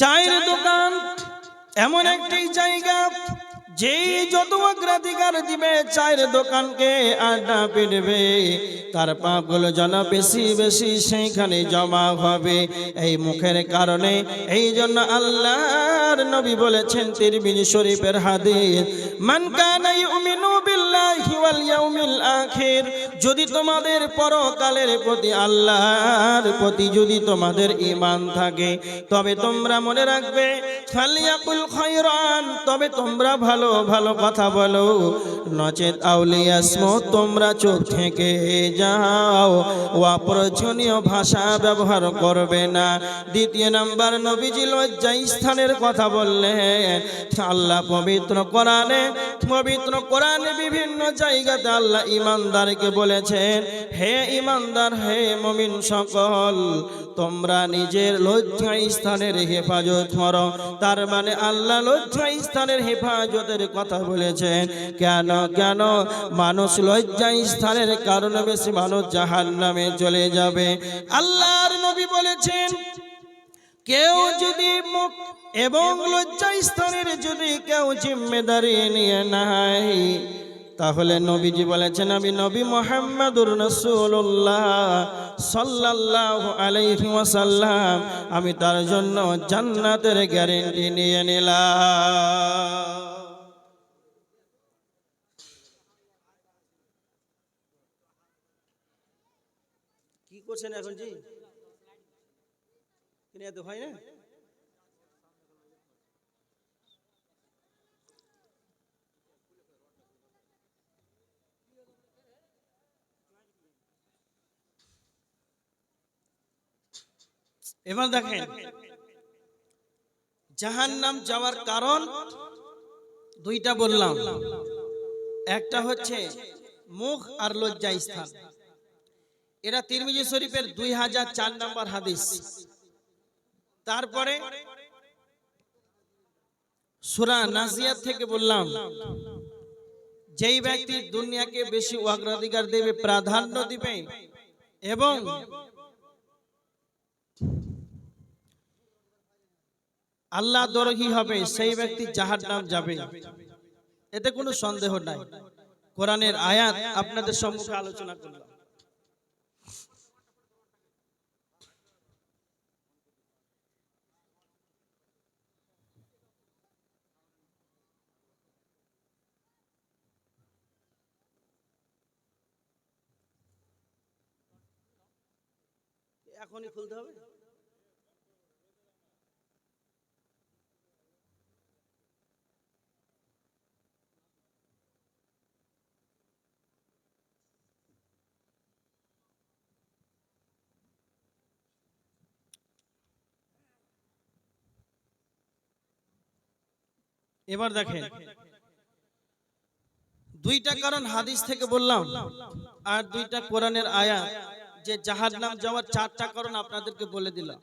চায়ের দোকান, এমন একটি জায়গা যে যত অগ্রাধিকার দিবে, চায়ের দোকানকে আড্ডা পেড়বে তার পাপগুলো যেন বেশি বেশি সেইখানে জমা হবে। এই মুখের কারণে, এই জন্য আল্লাহর নবী বলেছেন তিরমিজি শরীফের হাদিস, মান কানা ইউমিনু বিল্লাহি ওয়াল ইয়াউমিল আখির যদি তোমাদের পরকালের প্রতি আল্লাহর প্রতি যদি তোমাদের ঈমান থাকে, তবে তোমরা মনে রাখবে, ফালিয়াকুল খায়রান, তবে তোমরা ভালো ভালো কথা বলো। নচেত আউলিয়াস্ম তোমরা চোখ থেকে যাও। ও অপ্রয়োজনীয় ভাষা ব্যবহার করবে না। দ্বিতীয় নাম্বার, নবীজি লজ্জা স্থানের কথা বললেন। আল্লাহ পবিত্র কোরআনে পবিত্র কোরআনে বিভিন্ন জায়গাতে আল্লাহ ইমানদারকে বলেছেন, হে ইমানদার, হে মমিন সকল, তোমরা নিজের লজ্জা স্থানের হেফাজত করো। তার মানে আল্লাহ লজ্জা স্থানের হেফাজতের কথা বলেছেন, কেন কেন? মানুষ লজ্জা স্থানের কারণে বেশি মানুষ জাহান নামে চলে যাবে। আল্লাহর নবী বলেছেন, কেউ যদি মুখ এবং লজ্জা স্থানের যদি কেউ জিম্মেদারি নিয়ে নাই তাহলে নবীজি বলেছেন আমি নবী মোহাম্মদুর রসুল্লাহ সাল্লাল্লাহু আলাইহি ওয়াসাল্লাম। আমি তার জন্য জান্নাতের গ্যারেন্টি নিয়ে নিলাম। কি করছেন এখন জি? হয় না? এবার দেখেন জাহান নাম যাওয়ার কারণ দুইটা বললাম। একটা হচ্ছে মুখ আর লজ্জা স্থান। এরা তিরমিজি শরীফের দুই হাজার চার নম্বর হাদিস। তারপরে সুরা নাজিয়াত থেকে বললাম, যেই ব্যক্তি দুনিয়াকে বেশি অগ্রাধিকার দেবে, প্রাধান্য দিবে এবং আল্লাহ দরহি হবে, সেই ব্যক্তি জাহার নাম যাবে। এতে কোনো সন্দেহ নাই। কোরআনের আয়াত আপনাদের সম্মুখে আলোচনা করলাম। এখনই খুলতে হবে? এবার দেখেন। দুইটা কারণ হাদিস থেকে বললাম। আর দুইটা কোরআনের আয়া যে জাহাজ নাম যাওয়ার চারটা কারণ আপনাদেরকে বলে দিলাম।